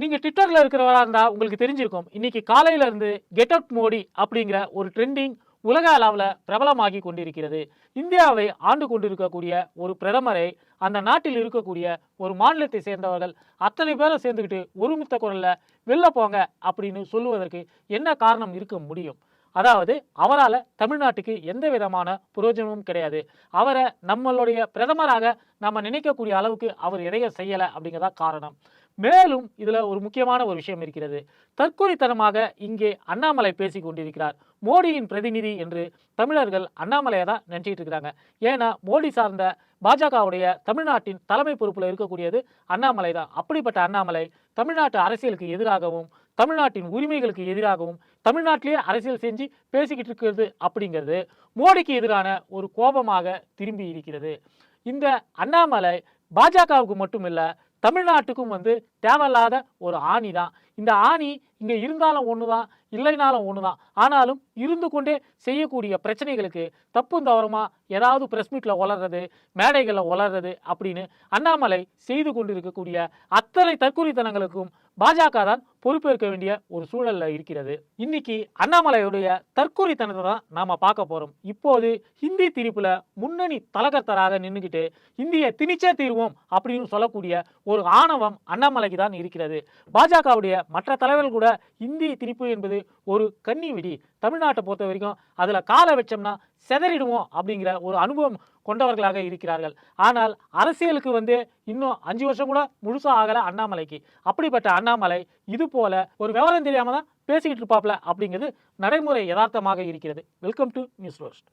நீங்கள் ட்விட்டரில் இருக்கிறவராக இருந்தால் உங்களுக்கு தெரிஞ்சிருக்கும். இன்னைக்கு காலையிலேருந்து கெட் அவுட் மோடி அப்படிங்கிற ஒரு ட்ரெண்டிங் உலக அளவில் பிரபலமாகி கொண்டிருக்கிறது. இந்தியாவை ஆண்டு கொண்டிருக்கக்கூடிய ஒரு பிரதமரை அந்த நாட்டில் இருக்கக்கூடிய ஒரு மாநிலத்தை சேர்ந்தவர்கள் அத்தனை பேரும் சேர்ந்துக்கிட்டு ஒருமித்த குரலில் வெளில போங்க அப்படின்னு சொல்லுவதற்கு என்ன காரணம் இருக்க முடியும்? அதாவது அவரால் தமிழ்நாட்டுக்கு எந்த விதமான பிரயோஜனமும் கிடையாது. அவரை நம்மளுடைய பிரதமராக நம்ம நினைக்கக்கூடிய அளவுக்கு அவர் எதையும் செய்யலை அப்படிங்கிறதா காரணம். மேலும் இதில் ஒரு முக்கியமான ஒரு விஷயம் இருக்கிறது. தற்கொலைத்தனமாக இங்கே அண்ணாமலை பேசி கொண்டிருக்கிறார். மோடியின் பிரதிநிதி என்று தமிழர்கள் அண்ணாமலையை தான் நினச்சிட்டு இருக்கிறாங்க ஏன்னா மோடி சார்ந்த பாஜகவுடைய தமிழ்நாட்டின் தலைமை பொறுப்பில் இருக்கக்கூடியது அண்ணாமலை தான். அப்படிப்பட்ட அண்ணாமலை தமிழ்நாட்டு அரசியலுக்கு எதிராகவும் தமிழ்நாட்டின் உரிமைகளுக்கு எதிராகவும் தமிழ்நாட்டிலேயே அரசியல் செஞ்சு பேசிக்கிட்டு இருக்கிறது அப்படிங்கிறது மோடிக்கு எதிரான ஒரு கோபமாக திரும்பி இருக்கிறது. இந்த அண்ணாமலை பாஜகவுக்கு மட்டும் இல்லை தமிழ்நாட்டுக்கும் வந்து தேவையில்லாத ஒரு ஆணி தான். இந்த ஆணி இங்கே இருந்தாலும் ஒன்று தான் இல்லைனாலும் ஒன்று தான் ஆனாலும் இருந்து கொண்டே செய்யக்கூடிய பிரச்சனைகளுக்கு தப்பும் தவறமாக ஏதாவது ப்ரெஸ் மீட்டில் வளர்றது மேடைகளில் வளர்றது அப்படின்னு அண்ணாமலை செய்து கொண்டிருக்கக்கூடிய அத்தனை தற்கொலைத்தனங்களுக்கும் பாஜக தான் பொறுப்பேற்க வேண்டிய ஒரு சூழல்ல இருக்கிறது. இன்னைக்கு அண்ணாமலையுடைய தற்கொலைத்தனத்தை தான் நாம பார்க்க போறோம். இப்போது ஹிந்தி திரிப்புல முன்னணி தலகர்த்தராக நின்றுக்கிட்டு இந்திய திணிச்சே தீர்வோம் அப்படின்னு சொல்லக்கூடிய ஒரு ஆணவம் அண்ணாமலைக்கு தான் இருக்கிறது. பாஜகவுடைய மற்ற தலைவர்கள் கூட இந்தி திணிப்பு என்பது ஒரு கன்னி விடி. தமிழ்நாட்டை பொறுத்த வரைக்கும் அதுல காலை வச்சோம்னா செதறிடுவோம் அப்படிங்கிற ஒரு அனுபவம் கொண்டவர்களாக இருக்கிறார்கள். ஆனால் அரசியலுக்கு வந்து இன்னும் அஞ்சு வருஷம் கூட முழுசாக ஆகல அண்ணாமலைக்கு. அப்படிப்பட்ட அண்ணாமலை இது போல ஒரு விவரம் தெரியாம தான் பேசிக்கிட்டு இருப்பாப்ல அப்படிங்கிறது நடைமுறை யதார்த்தமாக இருக்கிறது. வெல்கம் டு நியூஸ் ரோஸ்ட்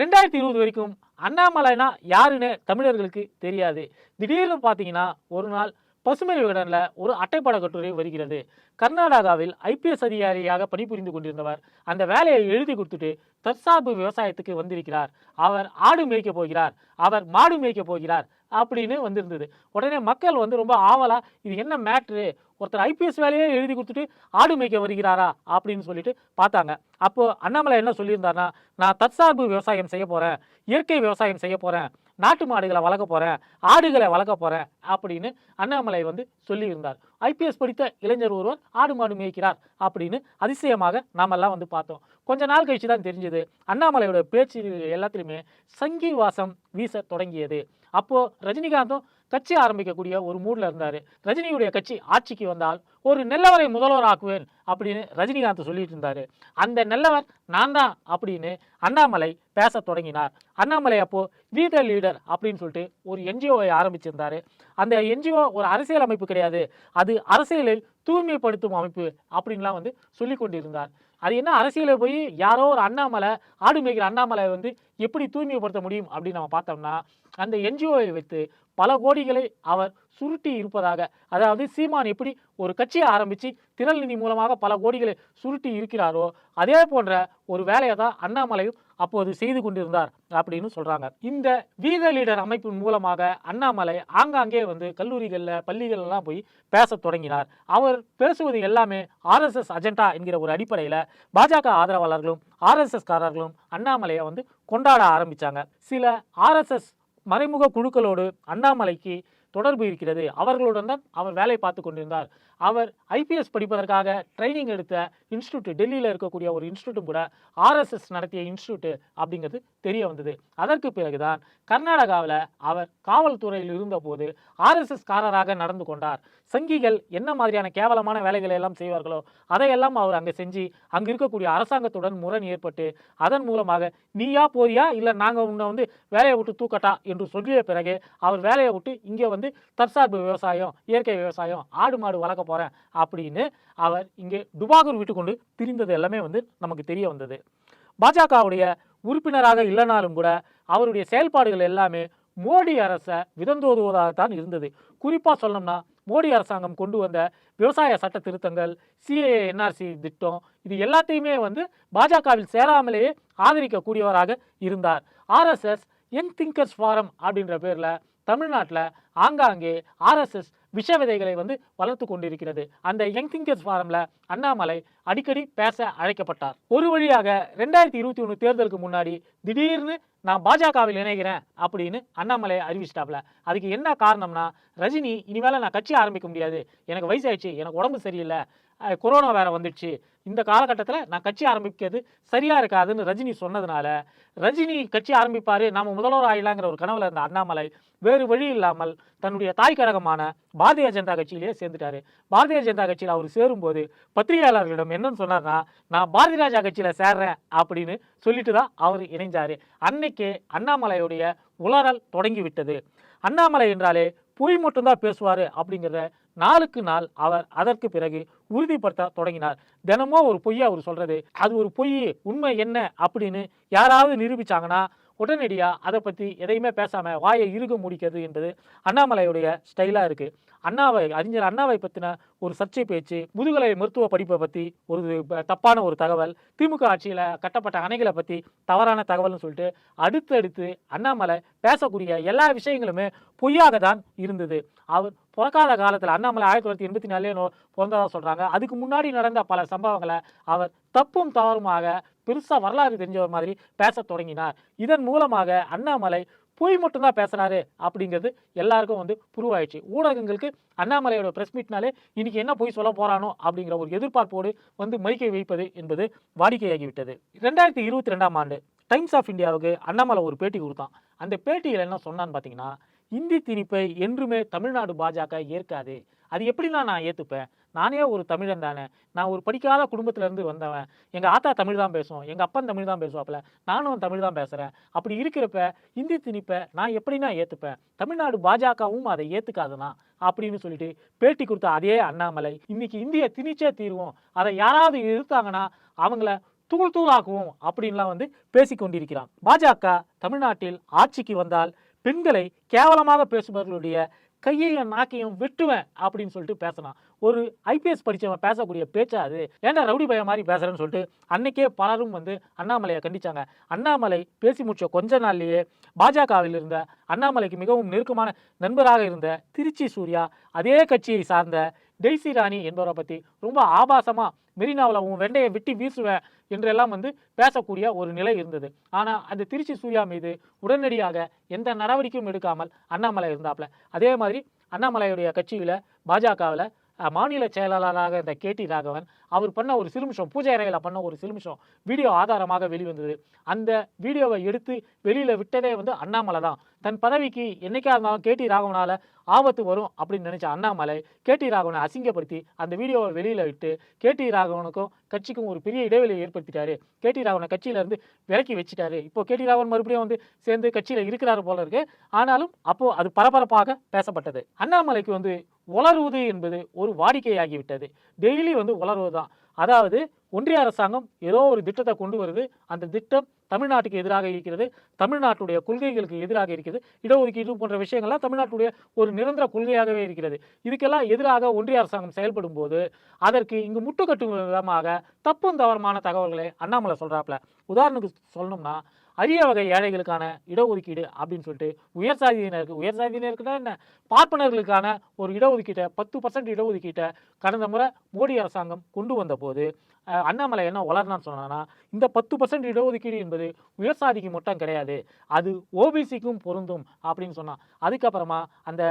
ரெண்டாயிரத்தி இருபது வரைக்கும் அண்ணாமலைனா யாருன்னு தமிழர்களுக்கு தெரியாது. திடீர்னு பார்த்தீங்கன்னா ஒரு நாள் பசுமை விகடனில் ஒரு அட்டைப்பட கட்டுரை வருகிறது. கர்நாடகாவில் ஐபிஎஸ் அதிகாரியாக பணிபுரிந்து கொண்டிருந்தவர் அந்த வேலையை எழுதி கொடுத்துட்டு தற்சார்பு விவசாயத்துக்கு வந்திருக்கிறார். அவர் ஆடு மேய்க்க போகிறார். அவர் மாடு மேய்க்க போகிறார். அப்படின்னு வந்திருந்தது. உடனே மக்கள் வந்து ரொம்ப ஆவலா இது என்ன மேட்ரு ஒருத்தர் ஐபிஎஸ் வேலையே எழுதி கொடுத்துட்டு ஆடு மேய்க்க வருகிறாரா? அப்படின்னு சொல்லிட்டு பார்த்தாங்க. அப்போ அண்ணாமலை என்ன சொல்லியிருந்தாருன்னா நான் தற்சார்பு விவசாயம் செய்ய போகிறேன் இயற்கை விவசாயம் செய்ய போகிறேன் நாட்டு மாடுகளை வளர்க்க போகிறேன் ஆடுகளை வளர்க்க போகிறேன் அப்படின்னு அண்ணாமலை வந்து சொல்லியிருந்தார். ஐபிஎஸ் படித்த இளைஞர் ஒருவர் ஆடு மாடு மேய்க்கிறார் அப்படின்னு அதிசயமாக நாமெல்லாம் வந்து பார்த்தோம். கொஞ்ச நாள் கழிச்சு தான் தெரிஞ்சது. அண்ணாமலையோட பேச்சு எல்லாத்துலேயுமே சங்கி வாசம் வீச தொடங்கியது. அப்போது ரஜினிகாந்தும் கட்சி ஆரம்பிக்கக்கூடிய ஒரு மூடில் இருந்தார். ரஜினியுடைய கட்சி ஆட்சிக்கு வந்தால் ஒரு நல்லவரை முதல்வர் ஆக்குவேன் அப்படின்னு ரஜினிகாந்த் சொல்லிட்டு இருந்தார். அந்த நல்லவர் நான் தான் அப்படின்னு அண்ணாமலை பேச தொடங்கினார். அண்ணாமலை அப்போது வி த லீடர் அப்படின்னு சொல்லிட்டு ஒரு என்ஜிஓவை ஆரம்பிச்சிருந்தார். அந்த என்ஜிஓ ஒரு அரசியல் அமைப்பு கிடையாது. அது அரசியலில் தூய்மைப்படுத்தும் அமைப்பு அப்படின்லாம் வந்து சொல்லி கொண்டிருந்தார். அது என்ன அரசியலில் போய் யாரோ ஒரு அண்ணாமலை ஆடு மேய்க்கிற அண்ணாமலை வந்து எப்படி தூய்மைப்படுத்த முடியும் அப்படின்னு நம்ம பார்த்தோம்னா அந்த என்ஜிஓவை வைத்து பல கோடிகளை அவர் சுருட்டி இருப்பதாக அதாவது சீமான் எப்படி ஒரு கட்சியை ஆரம்பித்து திரள் நிதி மூலமாக பல கோடிகளை சுருட்டி இருக்கிறாரோ அதே போன்ற ஒரு வேலையை தான் அண்ணாமலையும் அப்போது செய்து கொண்டிருந்தார் அப்படின்னு சொல்கிறாங்க இந்த வீத லீடர் அமைப்பின் மூலமாக அண்ணாமலை ஆங்காங்கே வந்து கல்லூரிகளில் பள்ளிகள்லாம் போய் பேசத் தொடங்கினார். அவர் பேசுவது எல்லாமே ஆர்எஸ்எஸ் அஜெண்டா என்கிற ஒரு அடிப்படையில் பாஜக ஆதரவாளர்களும் ஆர்எஸ்எஸ்காரர்களும் அண்ணாமலையை வந்து கொண்டாட ஆரம்பித்தாங்க சில ஆர்எஸ்எஸ் மறைமுக குழுக்களோடு அண்ணாமலைக்கு தொடர்பு இருக்கிறது. அவர்களுடன் தான் அவர் வேலை பார்த்து கொண்டிருந்தார். அவர் ஐபிஎஸ் படிப்பதற்காக ட்ரைனிங் எடுத்த இன்ஸ்டியூட் டெல்லியில் இருக்கக்கூடிய ஒரு இன்ஸ்டியூட்டும் கூட ஆர்எஸ்எஸ் நடத்திய இன்ஸ்டியூட் அப்படிங்கிறது தெரிய வந்தது. அதற்கு பிறகுதான் கர்நாடகாவில் அவர் காவல்துறையில் இருந்தபோது ஆர்எஸ்எஸ் காரராக நடந்து கொண்டார். சங்கிகள் என்ன மாதிரியான கேவலமான வேலைகளை எல்லாம் செய்வார்களோ அதையெல்லாம் அவர் அங்கே செஞ்சு அங்கே இருக்கக்கூடிய அரசாங்கத்துடன் முரண் ஏற்பட்டு அதன் மூலமாக நீயா போறியா? இல்லை நாங்கள் உன்னை வந்து வேலையை விட்டு தூக்கட்டா? என்று சொல்லிய பிறகு அவர் வேலையை விட்டு இங்கே வந்து தற்சார்பு விவசாயம் இயற்கை விவசாயம் ஆடு மாடு வளர்க்க போகிறேன் அப்படின்னு அவர் இங்கே டுபாகூர் விட்டு கொண்டு திரிந்தது எல்லாமே வந்து நமக்கு தெரிய வந்தது. பாஜகவுடைய உறுப்பினராக இல்லைனாலும் கூட அவருடைய செயல்பாடுகள் எல்லாமே மோடி அரசை விதந்தோதுவதாகத்தான் இருந்தது. குறிப்பாக சொல்லணும்னா மோடி அரசாங்கம் கொண்டு வந்த விவசாய சட்ட திருத்தங்கள் சிஏஏ என்ஆர்சி திட்டம் இது எல்லாத்தையுமே வந்து பாஜகவில் சேராமலேயே ஆதரிக்கக்கூடியவராக இருந்தார். ஆர்எஸ்எஸ் யங் திங்கர்ஸ் ஃபாரம் அப்படின்ற பேரில் தமிழ்நாட்டில் ஆங்காங்கே ஆர்எஸ்எஸ் விஷ விதைகளை வந்து வளர்த்து கொண்டிருக்கிறது. அந்த யங் திங்கர்ஸ் ஃபாரமில் அண்ணாமலை அடிக்கடி பேச அழைக்கப்பட்டார். ஒரு வழியாக ரெண்டாயிரத்தி இருபத்தி ஒன்று தேர்தலுக்கு முன்னாடி திடீர்னு நான் பாஜகவில் இணைகிறேன் அப்படின்னு அண்ணாமலை அறிவிச்சிட்டாப்ல. அதுக்கு என்ன காரணம்னா ரஜினி இனிமேல் நான் கட்சி ஆரம்பிக்க முடியாது. எனக்கு வயசாயிடுச்சு எனக்கு உடம்பு சரியில்லை கொரோனா வேற வந்துடுச்சு இந்த காலகட்டத்தில் நான் கட்சி ஆரம்பிக்கிறது சரியாக இருக்காதுன்னு ரஜினி சொன்னதுனால ரஜினி கட்சி ஆரம்பிப்பார் நாம் முதல்வர் ஆயிடலாங்கிற ஒரு கனவில் இருந்த அண்ணாமலை வேறு வழி இல்லாமல் தன்னுடைய தாய் கழகமான பாரதிய ஜனதா கட்சியிலேயே சேர்ந்துட்டாரு. பாரதிய ஜனதா கட்சியில் அவர் சேரும்போது பத்திரிகையாளர்களிடம் என்னன்னு சொன்னார்னா நான் பாரதிய ராஜா கட்சியில் சேர்றேன் அப்படின்னு சொல்லிட்டு தான் அவர் இணைஞ்சார். அன்னைக்கே அண்ணாமலையுடைய உளறல் தொடங்கி விட்டது அண்ணாமலை என்றாலே பொய் மட்டும்தான் பேசுவார் அப்படிங்கிறத நாளுக்கு நாள் அவர் அதற்கு பிறகு உறுதிப்படுத்த தொடங்கினார். தினமும் ஒரு பொய்யை அவர் சொல்றது அது ஒரு பொய் உண்மை என்ன அப்படின்னு யாராவது நிரூபிச்சாங்கன்னா உடனடியாக அதை பற்றி எதையுமே பேசாமல் வாயை இறுக முடிக்கிறது என்பது அண்ணாமலையுடைய ஸ்டைலாக இருக்குது அண்ணாவை அறிஞர் அண்ணாவை பற்றின ஒரு சர்ச்சை பேச்சு முதுகலை மருத்துவ படிப்பை பற்றி ஒரு தப்பான ஒரு தகவல் திமுக ஆட்சியில் கட்டப்பட்ட அணைகளை பற்றி தவறான தகவல்னு சொல்லிட்டு அடுத்தடுத்து அண்ணாமலை பேசக்கூடிய எல்லா விஷயங்களுமே பொய்யாக தான் இருந்தது. அவர் பிறக்காத காலத்தில் அண்ணாமலை ஆயிரத்தி தொள்ளாயிரத்தி எண்பத்தி நாலுலேயே பிறந்ததாக சொல்கிறாங்க அதுக்கு முன்னாடி நடந்த பல சம்பவங்களை அவர் தப்பும் தவறுமாக பெருசாக வரலாறு தெரிஞ்சவர் மாதிரி பேசத் தொடங்கினார். இதன் மூலமாக அண்ணாமலை பொய் மட்டும்தான் பேசுறாரு அப்படிங்கிறது எல்லாருக்கும் வந்து புருவாயிடுச்சு. ஊடகங்களுக்கு அண்ணாமலையோட ப்ரெஸ் மீட்னாலே இன்னைக்கு என்ன பொய் சொல்ல போறானோ அப்படிங்கிற ஒரு எதிர்பார்ப்போடு வந்து மைக்கை வைப்பது என்பது வாடிக்கையாகிவிட்டது. ரெண்டாயிரத்தி இருபத்தி ரெண்டாம் ஆண்டு டைம்ஸ் ஆஃப் இந்தியாவுக்கு அண்ணாமலை ஒரு பேட்டி கொடுத்தான். அந்த பேட்டியில் என்ன சொன்னான்னு பார்த்தீங்கன்னா இந்தி திணிப்பை என்றுமே தமிழ்நாடு பாஜக ஏற்காது. அது எப்படின்னா நான் ஏற்றுப்பேன் நானே ஒரு தமிழன் தானே. நான் ஒரு படிக்காத குடும்பத்திலேருந்து வந்தவன். எங்கள் ஆத்தா தமிழ் தான் பேசுவோம் எங்கள் அப்பன் தமிழ் தான் பேசுவாப்புல. நானும் தமிழ் தான் பேசுகிறேன் அப்படி இருக்கிறப்ப இந்தி திணிப்பை நான் எப்படின்னா ஏற்றுப்பேன் தமிழ்நாடு பாஜகவும் அதை ஏற்றுக்காதுனா அப்படின்னு சொல்லிட்டு பேட்டி கொடுத்த அதே அண்ணாமலை இன்னைக்கு இந்திய திணிச்சே தீர்வோம். அதை யாராவது எதிர்த்தாங்கன்னா அவங்கள தூள் தூளாக்குவோம் அப்படின்லாம் வந்து பேசிக்கொண்டிருக்கிறான். பாஜக தமிழ்நாட்டில் ஆட்சிக்கு வந்தால் பெண்களை கேவலமாக பேசுபவர்களுடைய கையையும் நாக்கையும் வெட்டுவேன் அப்படின்னு சொல்லிட்டு பேசினான். ஒரு ஐபிஎஸ் படித்தவன் பேசக்கூடிய பேச்சா அது? ஏன்டா ரவுடி பய மாதிரி பேசுறேன்னு சொல்லிட்டு அன்னைக்கே பலரும் வந்து அண்ணாமலையை கண்டிச்சாங்க. அண்ணாமலை பேசி முடிச்ச கொஞ்ச நாள்லேயே பாஜகவில் இருந்த அண்ணாமலைக்கு மிகவும் நெருக்கமான நண்பராக இருந்த திருச்சி சூர்யா அதே கட்சியை சார்ந்த டெய்சி ராணி என்பவரை பற்றி ரொம்ப ஆபாசமாக மெரினாவில் உன் வெண்டையை விட்டு வீசுவேன் என்றெல்லாம் வந்து பேசக்கூடிய ஒரு நிலை இருந்தது. ஆனால் அந்த திருச்சி சூர்யா மீது உடனடியாக எந்த நடவடிக்கையும் எடுக்காமல் அண்ணாமலை இருந்தாப்புல அதே மாதிரி அண்ணாமலையுடைய கட்சியில் பாஜகவில் மாநில செயலாளராக இருந்த கேடி ராகவன் அவர் பண்ண ஒரு சிலுமிஷம் பூஜை அறையில் பண்ண ஒரு சிலுமிஷம் வீடியோ ஆதாரமாக வெளிவந்தது. அந்த வீடியோவை எடுத்து வெளியில் விட்டதே வந்து அண்ணாமலை தான். தன் பதவிக்கு என்றைக்கா இருந்தாலும் கேடி ராகவனால் ஆபத்து வரும் அப்படின்னு நினச்ச அண்ணாமலை கேடி ராகவனை அசிங்கப்படுத்தி அந்த வீடியோவை வெளியில் விட்டு கேடி ராகவனுக்கும் கட்சிக்கும் ஒரு பெரிய இடைவெளியை ஏற்படுத்திட்டாரு. கேடி ராகவனை கட்சியிலேருந்து விலக்கி வச்சுட்டாரு. இப்போ கேடி ராகவன் மறுபடியும் வந்து சேர்ந்து கட்சியில் இருக்கிறாரு போல இருக்கு. ஆனாலும் அப்போது அது பரபரப்பாக பேசப்பட்டது. அண்ணாமலைக்கு வந்து உளறுவது என்பது ஒரு வாடிக்கையாகிவிட்டது. டெய்லி வந்து உளறுவது தான் அதாவது ஒன்றிய அரசாங்கம் ஏதோ ஒரு திட்டத்தை கொண்டு வருது. அந்த திட்டம் தமிழ்நாட்டுக்கு எதிராக இருக்கிறது. தமிழ்நாட்டுடைய கொள்கைகளுக்கு எதிராக இருக்கிறது. இடஒதுக்கீடு போன்ற விஷயங்கள்லாம் தமிழ்நாட்டுடைய ஒரு நிரந்தர கொள்கையாகவே இருக்கிறது. இதுக்கெல்லாம் எதிராக ஒன்றிய அரசாங்கம் செயல்படும் போது அதற்கு இங்கு முட்டுக்கட்டும் விதமாக தப்பும் தவறுமான தகவல்களை அண்ணாமலை சொல்கிறாப்புல உதாரணத்துக்கு சொல்லணும்னா அரிய வகை ஏழைகளுக்கான இடஒதுக்கீடு அப்படின்னு சொல்லிட்டு உயர் சாதியினருக்கு உயர் சாதியினருக்குன்னா என்ன? பார்ப்பனர்களுக்கான ஒரு இடஒதுக்கீட்டை பத்து பர்சன்ட் இடஒதுக்கீட்டை கடந்த முறை மோடி அரசாங்கம் கொண்டு வந்த போது அண்ணாமலை என்ன வளர்னான்னு சொன்னான்னா இந்த பத்து பர்சன்ட் இடஒதுக்கீடு என்பது உயர் சாதிக்கு மட்டும் கிடையாது. அது ஓபிசிக்கும் பொருந்தும் அப்படின்னு சொன்னான். அதுக்கப்புறமா அந்த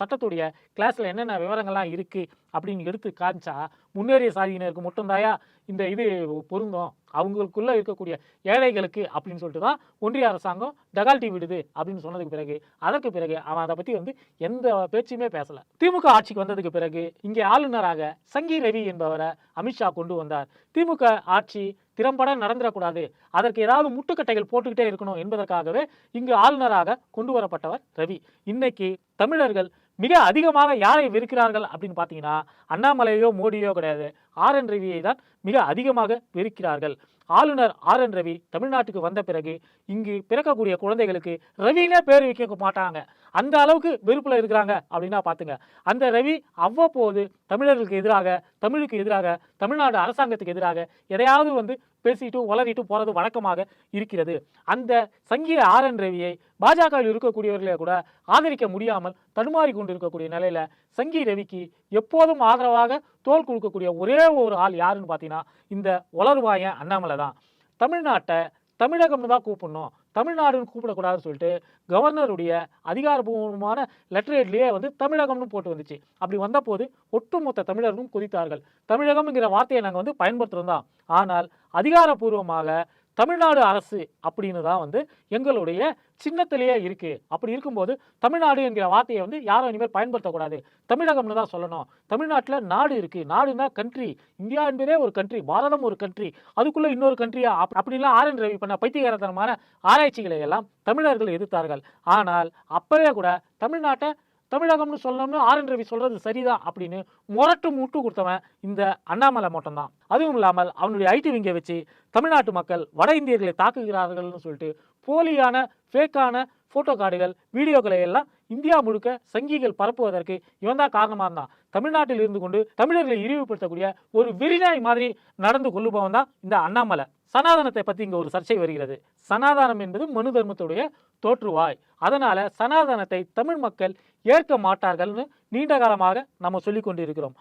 சட்டத்துடைய கிளாஸில் என்னென்ன விவரங்கள்லாம் இருக்குது அப்படின்னு எடுத்து காமிச்சா முன்னேறிய சாதியினருக்கு மட்டும்தாயா இந்த இது பொருந்தும்? அவங்களுக்குள்ளே இருக்கக்கூடிய ஏழைகளுக்கு அப்படின்னு சொல்லிட்டு தான் ஒன்றிய அரசாங்கம் டகால்ட்டி விடுது அப்படின்னு சொன்னதுக்கு பிறகு அதற்கு பிறகு அவன் அதை பற்றி வந்து எந்த பேச்சுமே பேசலை. திமுக ஆட்சிக்கு வந்ததுக்கு பிறகு இங்கே ஆளுநராக சங்கி ரவி என்பவரை அமித்ஷா கொண்டு வந்தார். திமுக ஆட்சி திறம்பட நடந்துடக்கூடாது. அதற்கு ஏதாவது முட்டுக்கட்டைகள் போட்டுக்கிட்டே இருக்கணும் என்பதற்காகவே இங்கு ஆளுநராக கொண்டு வரப்பட்டவர் ரவி. இன்னைக்கு தமிழர்கள் மிக அதிகமாக யாரை வெறுக்கிறார்கள் அப்படின்னு பார்த்தீங்கன்னா அண்ணாமலையோ மோடியோ கிடையாது. ஆர் என் ரவியை தான் மிக அதிகமாக வெறுக்கிறார்கள். ஆளுநர் ஆர் என் ரவி தமிழ்நாட்டுக்கு வந்த பிறகு இங்கு பிறக்கக்கூடிய குழந்தைகளுக்கு ரவினே பேர் வைக்க மாட்டாங்க. அந்த அளவுக்கு வெறுப்பில் இருக்கிறாங்க அப்படின்னா பார்த்துங்க. அந்த ரவி அவ்வப்போது தமிழர்களுக்கு எதிராக தமிழுக்கு எதிராக தமிழ்நாடு அரசாங்கத்துக்கு எதிராக எதையாவது வந்து பேசிட்டு உளறிட்டு போகிறது வழக்கமாக இருக்கிறது. அந்த சங்கீத ஆர் என் ரவியை பாஜகவில் இருக்கக்கூடியவர்களே கூட ஆதரிக்க முடியாமல் தடுமாறி கொண்டு இருக்கக்கூடிய நிலையில் சங்கி ரவிக்கு எப்போதும் ஆதரவாக தோல் கொடுக்கக்கூடிய ஒரே ஒரு ஆள் யாருன்னு பார்த்தீங்கன்னா இந்த உலர்வாயன் அண்ணாமலை தான் தமிழ்நாட்டை தமிழகம்னு தான் கூப்பிடணும். தமிழ்நாடுன்னு கூப்பிடக்கூடாதுன்னு சொல்லிட்டு கவர்னருடைய அதிகாரபூர்வமான லெட்டரேட்லேயே வந்து தமிழகம்னு போட்டு வந்துச்சு. அப்படி வந்தபோது ஒட்டுமொத்த தமிழர்களும் குதித்தார்கள். தமிழகம்ங்கிற வார்த்தையை நாங்கள் வந்து பயன்படுத்துகிறோம் தான். ஆனால் அதிகாரப்பூர்வமாக தமிழ்நாடு அரசு அப்படின்னு தான் வந்து எங்களுடைய சின்னத்திலேயே இருக்குது அப்படி இருக்கும்போது தமிழ்நாடு என்கிற வார்த்தையை வந்து யாரும் இனிமேல் பயன்படுத்தக்கூடாது. தமிழகம்னு தான் சொல்லணும். தமிழ்நாட்டில் நாடு இருக்குது நாடுனா கண்ட்ரி இந்தியா என்பதே ஒரு கண்ட்ரி பாரதம் ஒரு கண்ட்ரி அதுக்குள்ளே இன்னொரு கண்ட்ரியா அப் அப்படிலாம் ஆர் என் ரவி பண்ண பைத்தியகரத்தனமான ஆராய்ச்சிகளை எல்லாம் தமிழர்கள் எதிர்த்தார்கள். ஆனால் அப்பவே கூட தமிழ்நாட்டை தமிழகம்னு சொல்லணும்னு ஆர் என் ரவி சொல்றது சரிதான் அப்படின்னு முரட்டு முட்டு கொடுத்தவன் இந்த அண்ணாமலை மட்டும்தான். அதுவும் இல்லாமல் அவனுடைய ஐடி விங்கை வச்சு தமிழ்நாட்டு மக்கள் வட இந்தியர்களை தாக்குகிறார்கள்னு சொல்லிட்டு போலியான ஃபேக்கான ஃபோட்டோ கார்டுகள் வீடியோக்களை எல்லாம் இந்தியா முழுக்க சங்கிகள் பரப்புவதற்கு இவன் தான் காரணமாக இருந்தான். தமிழ்நாட்டில் இருந்து கொண்டு தமிழர்களை இழிவுபடுத்தக்கூடிய ஒரு விரிநாய் மாதிரி நடந்து கொள்ளுபவன் தான் இந்த அண்ணாமலை. சனாதனத்தை பற்றி இங்கே ஒரு சர்ச்சை வருகிறது. சனாதனம் என்பது மனு தர்மத்துடைய தோற்றுவாய். அதனால் சனாதனத்தை தமிழ் மக்கள் ஏற்க மாட்டார்கள்னு நீண்ட காலமாக நம்ம சொல்லி கொண்டு இருக்கிறோம்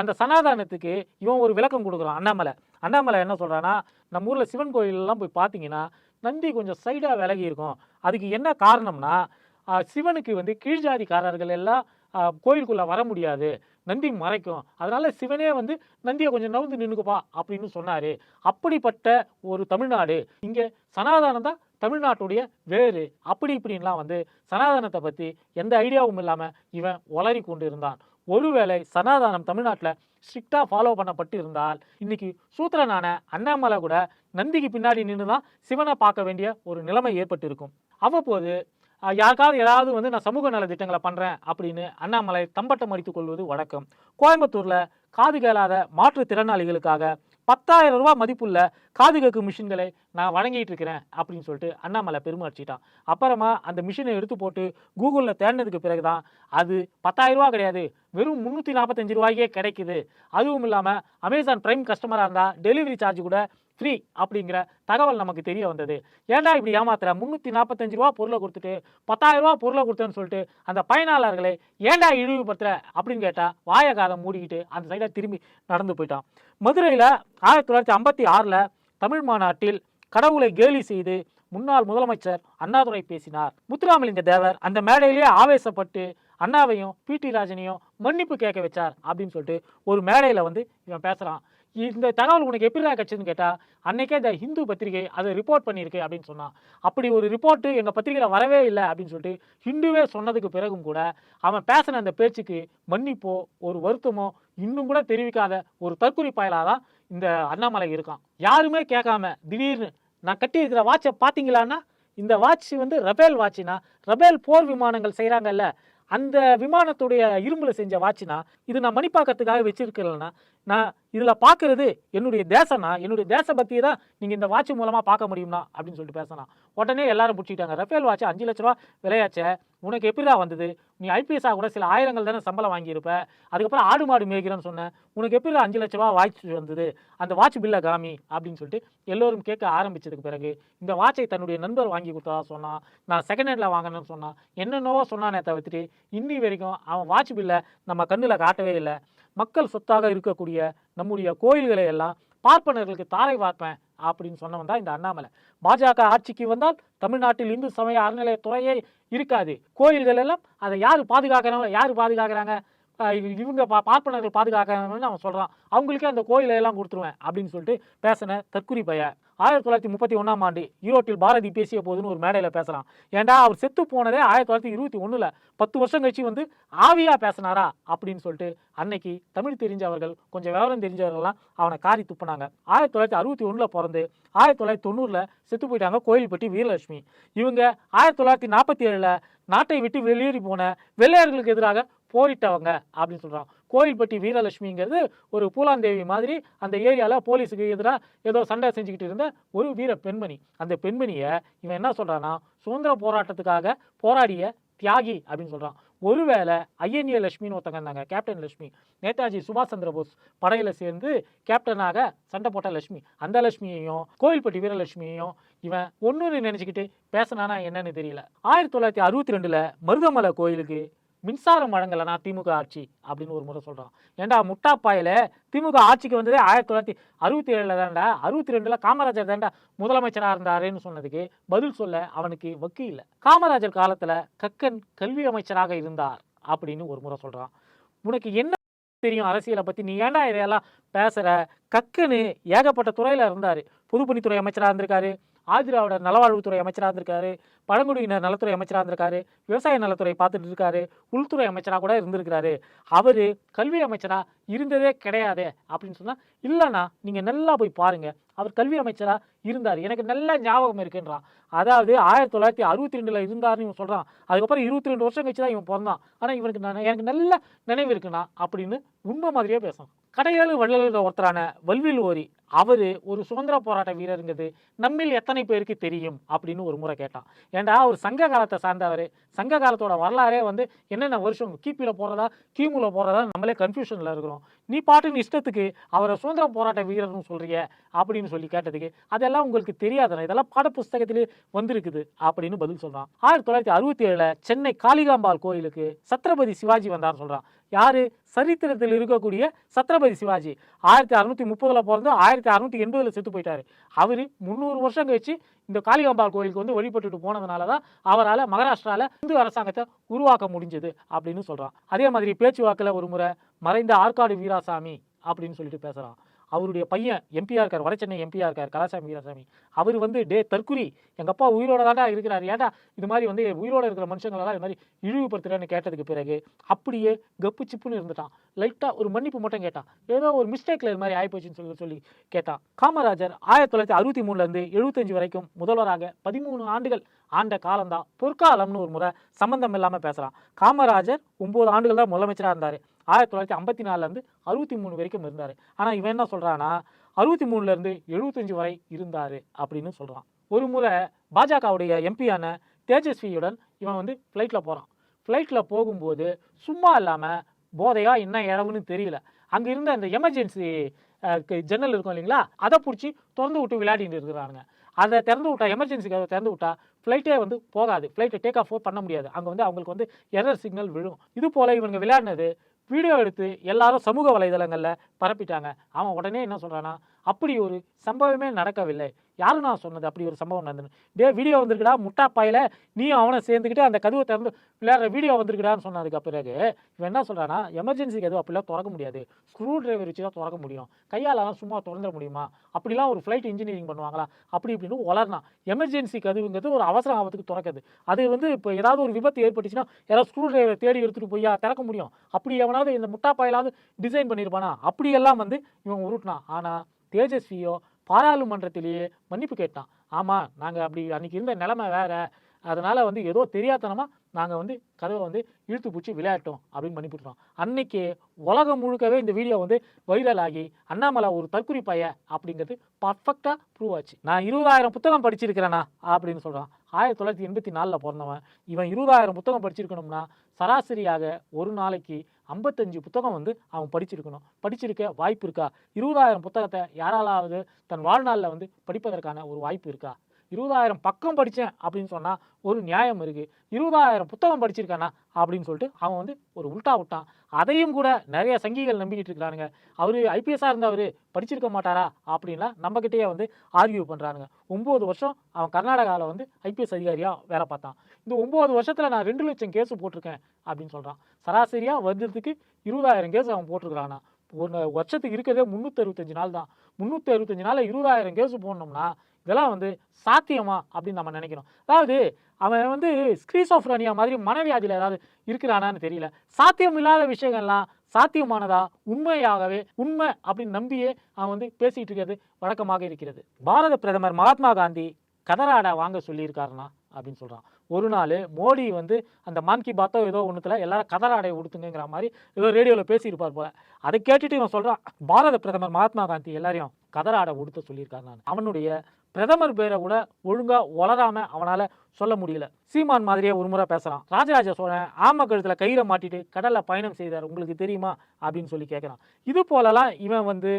அந்த சனாதானத்துக்கு இவன் ஒரு விளக்கம் கொடுக்குறான் அண்ணாமலை. அண்ணாமலை என்ன சொல்கிறான்னா நம்ம ஊரில் சிவன் கோயிலெலாம் போய் பார்த்தீங்கன்னா நந்தி கொஞ்சம் சைடாக விலகி இருக்கும். அதுக்கு என்ன காரணம்னா சிவனுக்கு வந்து கீழ்ஜாதிக்காரர்கள் எல்லாம் கோயிலுக்குள்ளே வர முடியாது. நந்தி மறைக்கும். அதனால் சிவனே வந்து நந்தியை கொஞ்சம் நவுந்து நின்றுக்குப்பா அப்படின்னு சொன்னார். அப்படிப்பட்ட ஒரு தமிழ்நாடு. இங்கே சனாதானம் தான் தமிழ்நாட்டுடைய வேறு அப்படி இப்படின்லாம் வந்து சனாதனத்தை பற்றி எந்த ஐடியாவும் இல்லாமல் இவன் ஒளறி கொண்டு இருந்தான் ஒருவேளை சனாதானம் தமிழ்நாட்டில் ஸ்ட்ரிக்டாக ஃபாலோ பண்ணப்பட்டு இருந்தால் இன்னைக்கு சூத்திரனான அண்ணாமலை கூட நந்திக்கு பின்னாடி நின்று தான் சிவனை பார்க்க வேண்டிய ஒரு நிலைமை ஏற்பட்டு இருக்கும் அவ்வப்போது யாருக்காவது ஏதாவது வந்து நான் சமூக நல திட்டங்களை பண்ணுறேன் அப்படின்னு அண்ணாமலை தம்பட்டம் அடித்துக் கொள்வது வழக்கம். கோயம்புத்தூரில் காது கேளாத மாற்றுத்திறனாளிகளுக்காக பத்தாயிரம் ரூபாய் மதிப்புள்ள காது கேட்கும் மிஷின்களை நான் வழங்கிட்டு இருக்கிறேன் அப்படின்னு சொல்லிட்டு அண்ணாமலை பெருமாச்சிட்டான் அப்புறமா அந்த மிஷினை எடுத்து போட்டு கூகுளில் தேடினதுக்கு பிறகு தான் அது பத்தாயிரம் ரூபா கிடையாது. வெறும் முந்நூற்றி நாற்பத்தஞ்சு ரூபாய்க்கே கிடைக்குது. அதுவும் இல்லாமல் அமேசான் ப்ரைம் கஸ்டமராக இருந்தால் டெலிவரி சார்ஜ் கூட ஃப்ரீ அப்படிங்கிற தகவல் நமக்கு தெரிய வந்தது. ஏன்டா இப்படி ஏமாத்துற? முந்நூற்றி நாற்பத்தஞ்சு ரூபா பொருளை கொடுத்துட்டு பத்தாயிரம் ரூபா பொருளை கொடுத்தேன்னு சொல்லிட்டு அந்த பயனாளர்களை ஏன்டா இழிவுபடுத்துற? அப்படின்னு கேட்டால் வாய காதம் மூடிக்கிட்டு அந்த சைடாக திரும்பி நடந்து போயிட்டான். மதுரையில் ஆயிரத்தி தொள்ளாயிரத்தி ஐம்பத்தி ஆறில் தமிழ் மாநாட்டில் கடவுளை கேலி செய்து முன்னாள் முதலமைச்சர் அண்ணாதுரை பேசினார். முத்துராமலிங்க தேவர் அந்த மேடையிலேயே ஆவேசப்பட்டு அண்ணாவையும் பி டி ராஜனையும் மன்னிப்பு கேட்க வச்சார் அப்படின்னு சொல்லிட்டு ஒரு மேடையில் வந்து இவன் பேசுகிறான் இந்த தகவல் உனக்கு எப்படி கிடச்சதுன்னு கேட்டால் அன்றைக்கே இந்த ஹிந்து பத்திரிகை அதை ரிப்போர்ட் பண்ணியிருக்கு அப்படின்னு சொன்னான் அப்படி ஒரு ரிப்போர்ட்டு எங்கள் பத்திரிகையில் வரவே இல்லை அப்படின்னு சொல்லிட்டு ஹிந்துவே சொன்னதுக்கு பிறகும் கூட அவன் பேசின அந்த பேச்சுக்கு மன்னிப்போ ஒரு வருத்தமோ இன்னும் கூட தெரிவிக்காத ஒரு தற்குறி பயலாக தான் இந்த அண்ணாமலை இருக்கான். யாருமே கேட்காம திடீர்னு நான் கட்டியிருக்கிற வாட்சை பார்த்தீங்களான்னா இந்த வாட்ச் வந்து ரபேல் வாட்சினா ரபேல் போர் விமானங்கள் செய்கிறாங்கல்ல அந்த விமானத்துடைய இரும்பில் செஞ்ச வாட்ச்னா இது நான் மணிப்பாக்கத்துக்காக வச்சிருக்கலன்னா நான் இதில் பார்க்கறது என்னுடைய தேசம்னா என்னுடைய தேசபக்தியை தான் நீங்கள் இந்த வாட்ச் மூலமாக பார்க்க முடியும்னா அப்படின்னு சொல்லிட்டு பேசினா உடனே எல்லாரும் பிடிச்சிட்டாங்க ரஃபேல் வாட்ச் அஞ்சு லட்ச ரூபா விளையாச்சே உனக்கு எப்படிதான் வந்தது? நீ ஐபிஎஸ்ஸாக கூட சில ஆயிரங்கள் தானே சம்பளம் வாங்கியிருப்ப? அதுக்கப்புறம் ஆடு மாடு மேய்க்கிறேன்னு சொன்னேன் உனக்கு எப்படி அஞ்சு லட்ச ரூபா வாட்ச் வந்தது? அந்த வாட்ச் பில்லை காமி அப்படின்னு சொல்லிட்டு எல்லோரும் கேட்க ஆரம்பித்ததுக்கு பிறகு இந்த வாட்சை தன்னுடைய நண்பர் வாங்கி கொடுத்ததா சொன்னான். நான் செகண்ட் ஹேண்டில் வாங்கினேன்னு சொன்னான். என்னென்னவோ சொன்னானே தவிர்த்துட்டு இன்னி வரைக்கும் அவன் வாட்ச் பில்லை நம்ம கண்ணில் காட்டவே இல்லை. மக்கள் சொத்தாக இருக்கக்கூடிய நம்முடைய கோயில்களை எல்லாம் பார்ப்பனர்களுக்கு தாரை வார்ப்பேன் அப்படின்னு சொன்னவன் தான் இந்த அண்ணாமலை. பாஜக ஆட்சிக்கு வந்தால் தமிழ்நாட்டில் இந்து சமய அறநிலையத்துறையே இருக்காது. கோயில்கள் எல்லாம் அதை யார் பாதுகாக்கிறாங்க? யார் பாதுகாக்கிறாங்க? இவங்க பா பார்ப்பனர்கள் பாதுகாக்கிறாங்கன்னு அவன் சொல்கிறான் அவங்களுக்கே அந்த கோயிலை எல்லாம் கொடுத்துருவேன் அப்படின்னு சொல்லிட்டு பேசின தற்குறி பையன். ஆயிரத்தி தொள்ளாயிரத்தி முப்பத்தி ஒன்றாம் ஆண்டு ஈரோட்டில் பாரதி பேசிய போதுன்னு ஒரு மேடையில் பேசலாம். ஏன்டா அவர் செத்து போனதே ஆயிரத்தி தொள்ளாயிரத்தி இருபத்தி ஒன்றில் பத்து வருஷம் கழிச்சு வந்து ஆவியாக பேசினாரா அப்படின்னு சொல்லிட்டு அன்னைக்கு தமிழ் தெரிஞ்சவர்கள் கொஞ்சம் விவரம் தெரிஞ்சவர்கள்லாம் அவனை காரி துப்புனாங்க. ஆயிரத்தி தொள்ளாயிரத்தி அறுபத்தி ஒன்றில் பிறந்து ஆயிரத்தி தொள்ளாயிரத்தி தொண்ணூறில் செத்து போயிட்டாங்க கோயில்பட்டி வீரலட்சுமி. இவங்க ஆயிரத்தி தொள்ளாயிரத்தி நாற்பத்தி ஏழில் நாட்டை விட்டு வெளியேறி போன வெள்ளையர்களுக்கு எதிராக போரிட்டவங்க அப்படின்னு சொல்கிறான் கோயில்பட்டி வீரலட்சுமிங்கிறது ஒரு பூலாந்தேவி மாதிரி அந்த ஏரியாவில் போலீஸுக்கு எதிராக ஏதோ சண்டை செஞ்சுக்கிட்டு இருந்த ஒரு வீர பெண்மணி. அந்த பெண்மணியை இவன் என்ன சொல்கிறான்னா சுதந்திர போராட்டத்துக்காக போராடிய தியாகி அப்படின்னு சொல்கிறான் ஒருவேளை ஐஎன்ஏ லட்சுமின்னு ஒருத்தங்க இருந்தாங்க கேப்டன் லட்சுமி. நேதாஜி சுபாஷ் சந்திர போஸ் படையில் சேர்ந்து கேப்டனாக சண்டை போட்ட லட்சுமி. அந்த லட்சுமியையும் கோயில்பட்டி வீரலட்சுமியையும் இவன் ஒன்றுன்னு நினச்சிக்கிட்டு பேசினானா என்னன்னு தெரியல. ஆயிரத்தி தொள்ளாயிரத்தி அறுபத்தி ரெண்டில் மருதமலை கோயிலுக்கு மின்சாரம் வழங்கலைனா திமுக ஆட்சி அப்படின்னு ஒரு முறை சொல்கிறான் ஏன்டா முட்டாப்பாயில் திமுக ஆட்சிக்கு வந்ததே ஆயிரத்தி தொள்ளாயிரத்தி அறுபத்தி ஏழில் தான்டா. அறுபத்தி ரெண்டில் காமராஜர் தான்டா முதலமைச்சராக இருந்தாருன்னு சொன்னதுக்கு பதில் சொல்ல அவனுக்கு வக்கு இல்லை காமராஜர் காலத்தில் கக்கன் கல்வி அமைச்சராக இருந்தார் அப்படின்னு ஒரு முறை சொல்கிறான் உனக்கு என்ன தெரியும் அரசியலை பற்றி நீ ஏன்டா இதையெல்லாம் பேசுகிற கக்கனு ஏகப்பட்ட துறையில் இருந்தார். பொதுப்பணித்துறை அமைச்சராக இருந்திருக்காரு. ஆதிராவிட நலவாழ்வுத்துறை அமைச்சராக இருந்திருக்காரு. பழங்குடியினர் நலத்துறை அமைச்சராக இருந்திருக்காரு விவசாய நலத்துறை பார்த்துட்டு இருக்காரு உள்துறை அமைச்சராக கூட இருந்திருக்கிறாரு. அவர் கல்வி அமைச்சராக இருந்ததே கிடையாதே அப்படின்னு சொன்னால் இல்லைண்ணா நீங்கள் நல்லா போய் பாருங்கள் அவர் கல்வி அமைச்சராக இருந்தார். எனக்கு நல்ல ஞாபகம் இருக்குன்றான். அதாவது ஆயிரத்தி தொள்ளாயிரத்தி அறுபத்தி ரெண்டில் இருந்தார்னு இவன் சொல்கிறான் அதுக்கப்புறம் இருபத்தி ரெண்டு வருஷம் கழிச்சு தான் இவன் பிறந்தான். ஆனால் இவனுக்கு நான் எனக்கு நல்ல நினைவு இருக்குண்ணா அப்படின்னு உண்மை மாதிரியே பேசும் கடையாளு வள்ளல்கள் ஒருத்தரான வல்வில் ஓரி அவர் ஒரு சுதந்திர போராட்ட வீரருங்கிறது நம்மில் எத்தனை பேருக்கு தெரியும் அப்படின்னு ஒரு முறை கேட்டான். ஏன்டா அவர் சங்க காலத்தை சார்ந்தவர். சங்க காலத்தோட வரலாறே வந்து என்னென்ன வருஷம் கிபியில் போகிறதா கிமுல போகிறதா நம்மளே கன்ஃபியூஷனில் இருக்கிறோம். நீ பாட்டுன்னு இஷ்டத்துக்கு அவரை சுதந்திர போராட்ட வீரர்னு சொல்கிறீங்க அப்படின்னு சொல்லி கேட்டதுக்கு அதெல்லாம் உங்களுக்கு தெரியாதுண்ணா. இதெல்லாம் பாடப்புஸ்தகத்திலே வந்திருக்குது அப்படின்னு பதில் சொல்கிறான் ஆயிரத்தி தொள்ளாயிரத்தி அறுபத்தி ஏழில் சென்னை காளிகாம்பாள் கோயிலுக்கு சத்ரபதி சிவாஜி வந்தார்னு சொல்கிறான் யார்? சரித்திரத்தில் இருக்கக்கூடிய சத்ரபதி சிவாஜி. ஆயிரத்தி அறுநூற்றி முப்பதில் பிறந்து ஆயிரத்தி அறுநூற்றி எண்பதில் செத்து போயிட்டார். அவர் முந்நூறு வருஷம் கழிச்சு இந்த காளிகாம்பாள் கோயிலுக்கு வந்து வழிபட்டுட்டு போனதுனால தான் அவரால் மகாராஷ்டிராவில் இந்து அரசாங்கத்தை உருவாக்க முடிஞ்சது அப்படின்னு சொல்கிறான் அதே மாதிரி பேச்சுவாக்கில் ஒரு முறை மறைந்த ஆற்காடு வீராசாமி அப்படின்னு சொல்லிட்டு பேசுகிறான் அவருடைய பையன் எம்பியா இருக்கார் வடச்சென்னை எம்பியா இருக்கார் கலாசாமி வீராசாமி. அவர் வந்து டே தற்குறி எங்கள் அப்பா உயிரோட தாண்டா இருக்கிறார். ஏன்டா இது மாதிரி வந்து உயிரோட இருக்கிற மனுஷங்களெல்லாம் இது மாதிரி இழிவுபடுத்துறேன்னு கேட்டதுக்கு பிறகு அப்படியே கப்பு சிப்புன்னு இருந்துட்டான். லைட்டாக ஒரு மன்னிப்பு மட்டும் கேட்டான். ஏதோ ஒரு மிஸ்டேக்கில் இது மாதிரி ஆகிப்போச்சுன்னு சொல்லி சொல்லி கேட்டான். காமராஜர் ஆயிரத்தி தொள்ளாயிரத்தி அறுபத்தி மூணுலேருந்து எழுபத்தஞ்சு வரைக்கும் முதல்வராக பதிமூணு ஆண்டுகள் ஆண்ட காலம்தான். பொற்காலம்னு ஒரு முறை சம்மந்தம் இல்லாமல் பேசுகிறான் காமராஜர் ஒம்பது ஆண்டுகள் தான் முதலமைச்சராக இருந்தார். ஆயிரத்தி தொள்ளாயிரத்தி ஐம்பத்தி நாலுலேருந்து அறுபத்தி மூணு வரைக்கும் இருந்தார். ஆனால் இவன் என்ன சொல்கிறான்னா அறுபத்தி மூணுலேருந்து எழுபத்தஞ்சு வரை இருந்தார் அப்படின்னு சொல்கிறான் ஒரு முறை பாஜகவுடைய எம்பியான தேஜஸ்வியுடன் இவன் வந்து ஃப்ளைட்டில் போகிறான் ஃப்ளைட்டில் போகும்போது சும்மா இல்லாமல் போதையாக என்ன இடவுன்னு தெரியல. அங்கே இருந்த அந்த எமர்ஜென்சி ஜன்னல் இருக்கும் இல்லைங்களா அதை பிடிச்சி திறந்து விட்டு விளையாடிட்டு இருக்கிறானுங்க. அதை திறந்து விட்டா எமர்ஜென்சிக்கு அதை திறந்து விட்டா ஃப்ளைட்டே வந்து போகாது. ஃப்ளைட்டை டேக் ஆஃப் பண்ண முடியாது. அங்கே வந்து அவங்களுக்கு வந்து எரர் சிக்னல் விழும். இது போல் இவங்க விளையாடினது வீடியோ எடுத்து எல்லாரும் சமூக வலைதளங்களில் பரப்பிட்டாங்க. அவன் உடனே என்ன சொல்கிறான்னா அப்படி ஒரு சம்பவமே நடக்கவில்லை. யாரு நான் சொன்னது? அப்படி ஒரு சம்பவம் நடந்தது. டே வீடியோ வந்திருக்குடா முட்டாப்பாயில் நீ அவனை சேர்ந்துக்கிட்டு அந்த கதவை திறந்து விளையாடுற வீடியோ வந்திருக்குடான்னு சொன்னதுக்கு பிறகு இவன் என்ன சொல்கிறான்னா எமர்ஜென்சிக்கு எதுவும் அப்படிலாம் திறக்க முடியாது. ஸ்க்ரூ டிரைவர் வச்சு தான் திறக்க முடியும். கையாலலாம் சும்மா திறந்துட முடியுமா? அப்படிலாம் ஒரு ஃப்ளைட் இன்ஜினியரிங் பண்ணுவாங்களா? அப்படி இப்படின்னு வளர்னா எமர்ஜென்சி கதவுங்கிறது ஒரு அவசர ஆபத்துக்கு திறக்குது அது வந்து இப்போ ஏதாவது ஒரு விபத்து ஏற்பட்டுச்சுன்னா யாராவது ஸ்க்ரூ டிரைவரை தேடி எடுத்துகிட்டு போய் திறக்க முடியும். அப்படி எவனாவது இந்த முட்டாப்பாயிலாவது டிசைன் பண்ணியிருப்பானா அப்படியெல்லாம் வந்து இவன் உருட்டினான். ஆனால் தேஜஸ்வியோ பாராளுமன்றத்திலேயே மன்னிப்பு கேட்டான். ஆமாம் நாங்கள் அப்படி அன்றைக்கி இருந்த நிலமை வேற. அதனால் வந்து ஏதோ தெரியாதனமாக நாங்கள் வந்து கதவை வந்து இழுத்து பிடிச்சி விளையாட்டோம் அப்படின்னு பண்ணி மன்னிப்புட்டோம் அன்னைக்கு உலகம் முழுக்கவே இந்த வீடியோ வந்து வைரல் ஆகி அண்ணாமலை ஒரு தற்குறி பைய அப்படிங்கிறது பர்ஃபெக்டாக ப்ரூவ் ஆச்சு. நான் இருபதாயிரம் புத்தகம் படிச்சிருக்கிறேனா அப்படின்னு சொல்கிறான் ஆயிரத்தி தொள்ளாயிரத்தி எண்பத்தி நாலில் பிறந்தவன். இவன் இருபதாயிரம் புத்தகம் படிச்சிருக்கணும்னா சராசரியாக ஒரு நாளைக்கு ஐம்பத்தஞ்சு புத்தகம் வந்து அவன் படிச்சிருக்கணும். படிச்சிருக்க வாய்ப்பு இருக்கா? இருபதாயிரம் புத்தகத்தை யாராலாவது தன் வாழ்நாளில் வந்து படிப்பதற்கான ஒரு வாய்ப்பு இருக்கா? இருபதாயிரம் பக்கம் படித்தேன் அப்படின்னு சொன்னால் ஒரு நியாயம் இருக்குது இருபதாயிரம் புத்தகம் படிச்சிருக்கானா அப்படின்னு சொல்லிட்டு அவன் வந்து ஒரு உல்ட்டா விட்டான் அதையும் கூட நிறைய சங்கிகள் நம்பிக்கிட்டு இருக்கிறானுங்க. அவர் ஐபிஎஸ்ஸாக இருந்தவர் படிச்சிருக்க மாட்டாரா அப்படின்லாம் நம்மக்கிட்டேயே வந்து ஆர்கியூ பண்ணுறானுங்க ஒம்பது வருஷம் அவன் கர்நாடகாவில் வந்து ஐபிஎஸ் அதிகாரியாக வேலை பார்த்தான். இந்த ஒம்பது வருஷத்தில் நான் ரெண்டு லட்சம் கேஸு போட்டிருக்கேன் அப்படின்னு சொல்கிறான் சராசரியாக வருதுக்கு இருபதாயிரம் கேஸ் அவன் போட்டிருக்கிறானா. ஒரு வருஷத்துக்கு இருக்கிறதே முந்நூற்றி நாள் தான் முந்நூற்றி அறுபத்தஞ்சு நாளில் இருபதாயிரம் கேஸ் போடணும்னா இதெல்லாம் வந்து சாத்தியமா அப்படின்னு நம்ம நினைக்கணும். அதாவது அவன் வந்து ஸ்க்ரீசோஃப்ரனியா மாதிரி மனவியாதியில் ஏதாவது இருக்கிறானான்னு தெரியல. சாத்தியம் இல்லாத விஷயங்கள்லாம் சாத்தியமானதா? உண்மையாகவே உண்மை அப்படின்னு நம்பியே அவன் வந்து பேசிகிட்டு இருக்கிறது வழக்கமாக இருக்கிறது. பாரத பிரதமர் மகாத்மா காந்தி கதராடை வாங்க சொல்லியிருக்காருனா அப்படின்னு சொல்கிறான் ஒரு நாள் மோடி வந்து அந்த மான் கி பாத்தோ ஏதோ ஒன்றுத்தில் எல்லாரும் கதராடையை உடுத்துங்கிற மாதிரி ஏதோ ரேடியோவில் பேசியிருப்பார் போல. அதை கேட்டுட்டு இவன் சொல்கிறான் பாரத பிரதமர் மகாத்மா காந்தி எல்லாரையும் கதராடை உடுத்த சொல்லியிருக்காரு நான் அவனுடைய பிரதமர் பேரை கூட ஒழுங்காக வளராமல் அவனால் சொல்ல முடியல. சீமான் மாதிரியே ஒரு முறை பேசுகிறான் ராஜராஜ சோழன் ஆம கழுத்துல கயிறை மாட்டிட்டு கடலில் பயணம் செய்தார். உங்களுக்கு தெரியுமா? அப்படின்னு சொல்லி கேட்குறான் இது போலலாம் இவன் வந்து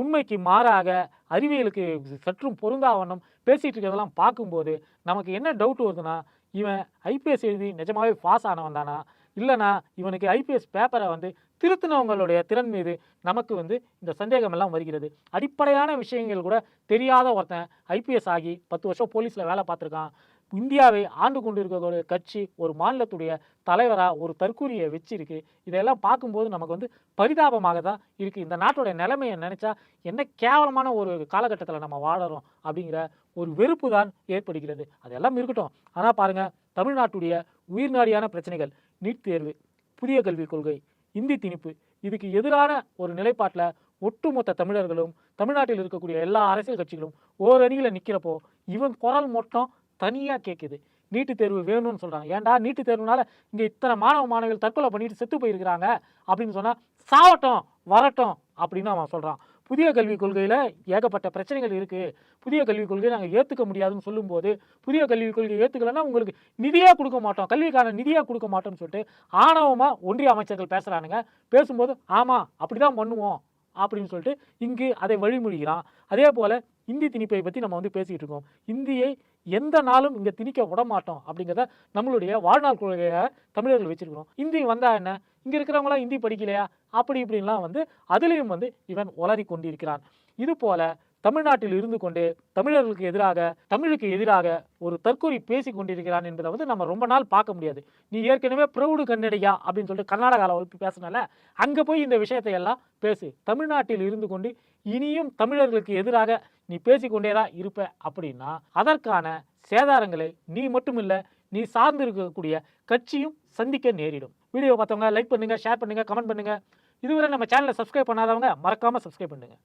உண்மைக்கு மாறாக அறிவியலுக்கு சற்றும் பொருந்தாவண்ணம் பேசிகிட்டு இருக்கிறதெல்லாம் பார்க்கும்போது நமக்கு என்ன டவுட் வருதுன்னா இவன் ஐபிஎஸ் எழுதி நிஜமாவே பாஸ் ஆனவன் தானா? இல்லைனா இவனுக்கு ஐபிஎஸ் பேப்பரை வந்து திருத்தினவங்களுடைய திறன் மீது நமக்கு வந்து இந்த சந்தேகமெல்லாம் வருகிறது. அடிப்படையான விஷயங்கள் கூட தெரியாத ஒருத்தன் ஐபிஎஸ் ஆகி பத்து வருஷம் போலீஸில் வேலை பார்த்துருக்கான். இந்தியாவை ஆண்டு கொண்டு இருக்கக்கூடிய கட்சி ஒரு மாநிலத்துடைய தலைவராக ஒரு தற்கூரியை வச்சிருக்கு. இதெல்லாம் பார்க்கும்போது நமக்கு வந்து பரிதாபமாக தான் இருக்குது இந்த நாட்டோடைய நிலைமையை நினச்சா என்ன கேவலமான ஒரு காலகட்டத்தில் நம்ம வாழறோம் அப்படிங்கிற ஒரு வெறுப்பு தான் ஏற்படுகிறது. அதெல்லாம் இருக்கட்டும். ஆனால் பாருங்கள் தமிழ்நாட்டுடைய உயிர்நாடியான பிரச்சனைகள். நீட் தேர்வு புதிய கல்விக் கொள்கை இந்தி திணிப்பு. இதுக்கு எதிரான ஒரு நிலைப்பாட்டில் ஒட்டுமொத்த தமிழர்களும் தமிழ்நாட்டில் இருக்கக்கூடிய எல்லா அரசியல் கட்சிகளும் ஓரணியில் நிற்கிறப்போ இவன் குரல் மட்டும் தனியாக கேட்குது நீட்டு தேர்வு வேணும்னு சொல்கிறாங்க ஏன்டா நீட்டு தேர்வுனால இங்கே இத்தனை மாணவ மாணவிகள் தற்கொலை பண்ணிட்டு செத்து போயிருக்கிறாங்க அப்படின்னு சொன்னால் சாவட்டும் வரட்டும் அப்படின்னு அவன் சொல்கிறான் புதிய கல்விக் கொள்கையில் ஏகப்பட்ட பிரச்சனைகள் இருக்குது புதிய கல்விக் கொள்கையை நாங்கள் ஏற்றுக்க முடியாதுன்னு சொல்லும்போது புதிய கல்விக் கொள்கையை ஏற்றுக்கலன்னா உங்களுக்கு நிதியாக கொடுக்க மாட்டோம். கல்விக்கான நிதியாக கொடுக்க மாட்டோம்னு சொல்லிட்டு ஆணவமாக ஒன்றிய அமைச்சர்கள் பேசுகிறானுங்க பேசும்போது ஆமாம் அப்படி தான் பண்ணுவோம் அப்படின்னு சொல்லிட்டு இங்கு அதை வழிமொழிகிறான். அதே போல் இந்தி திணிப்பை பற்றி நம்ம வந்து பேசிகிட்டு இருக்கோம். இந்தியை எந்த நாளும் இங்கே திணிக்க விட மாட்டோம் அப்படிங்கிறத நம்மளுடைய வாழ்நாள் கொள்கையை தமிழர்கள் வச்சிருக்கிறோம். இந்தி வந்தா என்ன? இங்கே இருக்கிறவங்களாம் இந்தி படிக்கலையா? அப்படி இப்படின்லாம் வந்து அதுலேயும் வந்து இவன் உளறி கொண்டிருக்கிறான் இது போல தமிழ்நாட்டில் இருந்து கொண்டு தமிழர்களுக்கு எதிராக தமிழுக்கு எதிராக ஒரு தற்கொலை பேசி கொண்டிருக்கிறான் என்பதை வந்து நம்ம ரொம்ப நாள் பார்க்க முடியாது. நீ ஏற்கனவே பிரவுடு கன்னடையா அப்படின்னு சொல்லிட்டு கர்நாடகாவில் வகுப்பு பேசினால அங்கே போய் இந்த விஷயத்தை எல்லாம் பேசு. தமிழ்நாட்டில் இருந்து கொண்டு இனியும் தமிழர்களுக்கு எதிராக நீ பேசிக்கொண்டே தான் இருப்ப அப்படின்னா அதற்கான சேதாரங்களை நீ மட்டும் இல்லை நீ சார்ந்து இருக்கக்கூடிய கட்சியும் சந்திக்க நேரிடும். வீடியோ பார்த்தவங்க லைக் பண்ணுங்க ஷேர் பண்ணுங்க கமெண்ட் பண்ணுங்க. இதுவரை நம்ம சேனலை சப்ஸ்கிரைப் பண்ணாதவங்க மறக்காம சப்ஸ்கிரைப் பண்ணுங்க.